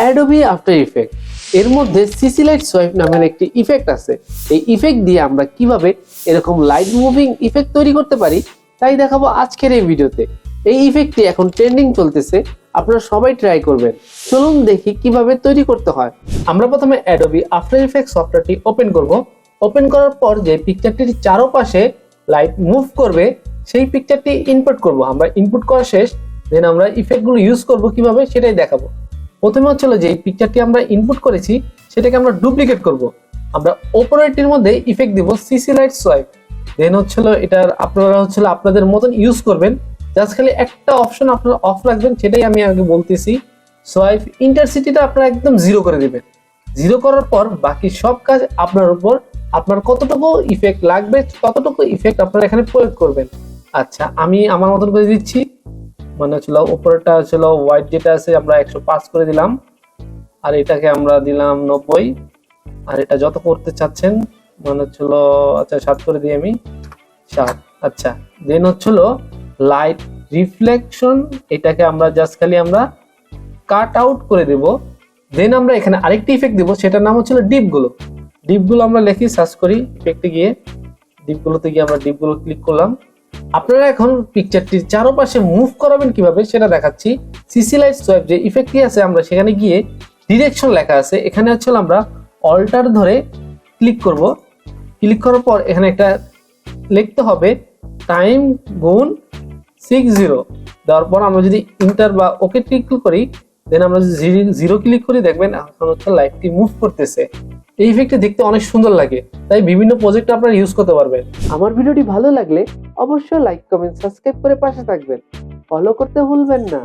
Adobe after effect এর মধ্যে CC light swipe নামের একটি ইফেক্ট আছে। এই ইফেক্ট দিয়ে আমরা কীভাবে এরকম লাইট মুভিং ইফেক্ট তৈরি করতে পারি, তাই দেখাবো আজকের এই ভিডিওতে। এই ইফেক্টটি এখন ট্রেন্ডিং চলতেছে, আপনারা সবাই ট্রাই করবেন। চলুন দেখি কীভাবে তৈরি করতে হয়। আমরা প্রথমে অ্যাডোবি আফটার ইফেক্ট সফটওয়্যারটি ওপেন করব। ওপেন করার পর যে পিকচারটির চারপাশে লাইট মুভ করবে, সেই পিকচারটি ইনপুট করব। আমরা ইনপুট করা শেষ দেন আমরা ইফেক্টগুলো ইউজ করব কীভাবে সেটাই দেখাবো। প্রথমে হচ্ছিল যে পিকচারটি আমরা ইনপুট করেছি, সেটাকে আমরা ডুপ্লিকেট করব। আমরা ওপরেরটির মধ্যে ইফেক্ট দিব সিসি লাইট সোয়াইপ দেন হচ্ছিল এটার আপনারা হচ্ছিল আপনাদের মতন ইউজ করবেন। জাস্ট খালি একটা অপশন আপনারা অফ রাখবেন, সেটাই আমি আগে বলতেছি। সোয়াইপ ইন্টারসিটিটা আপনারা একদম জিরো করে দিবেন। জিরো করার পর বাকি সব কাজ আপনার উপর, আপনার কতটুকু ইফেক্ট লাগবে, ততটুকু ইফেক্ট আপনারা এখানে প্রয়োগ করবেন। আচ্ছা আমি আমার মতন করে দিচ্ছি। মানে হচ্ছিল উপরেরটা ছিল হোয়াইট যেটা আছে আমরা একশো পাঁচ করে দিলাম। আর এটাকে আমরা দিলাম নব্বই। আর এটা যত করতে চাচ্ছেন মানে হচ্ছিল আচ্ছা সাত করে দিই আমি। সাত আচ্ছা। দেন হচ্ছিল লাইট রিফ্লেকশন এটাকে আমরা জাস্ট খালি আমরা কাট আউট করে দেব। দেন আমরা এখানে আরেকটি ইফেক্ট দিব, সেটার নাম হচ্ছিল ডিপগুলো। ডিপগুলো আমরা লিখি সার্চ করি ইফেক্টে গিয়ে, ডিপগুলোতে গিয়ে আমরা ডিপগুলো ক্লিক করলাম। আপনারা এখন পিকচারটির চারপাশে মুভ করাবেন কীভাবে সেটা দেখাচ্ছি। সিসি লাইট সোয়াইপ যে ইফেক্টটি আছে, আমরা সেখানে গিয়ে ডিরেকশন লেখা আছে। এখানে হচ্ছে আমরা অল্টার ধরে ক্লিক করব। ক্লিক করার পর এখানে একটা লিখতে হবে টাইম গুণ সিক্স জিরো দেওয়ার পর আমরা যদি ইন্টার বা ওকে ক্লিক করি দেন আমরা যদি জিরো ক্লিক করি, দেখবেন এখন হচ্ছে লাইটটি মুভ করতেছে। এই ইফেক্টটি দেখতে অনেক সুন্দর লাগে। তাই বিভিন্ন প্রজেক্টে আপনারা ইউজ করতে পারবেন। আমার ভিডিওটি ভালো লাগলে অবশ্যই লাইক কমেন্ট সাবস্ক্রাইব করে পাশে থাকবেন। ফলো করতে ভুলবেন না।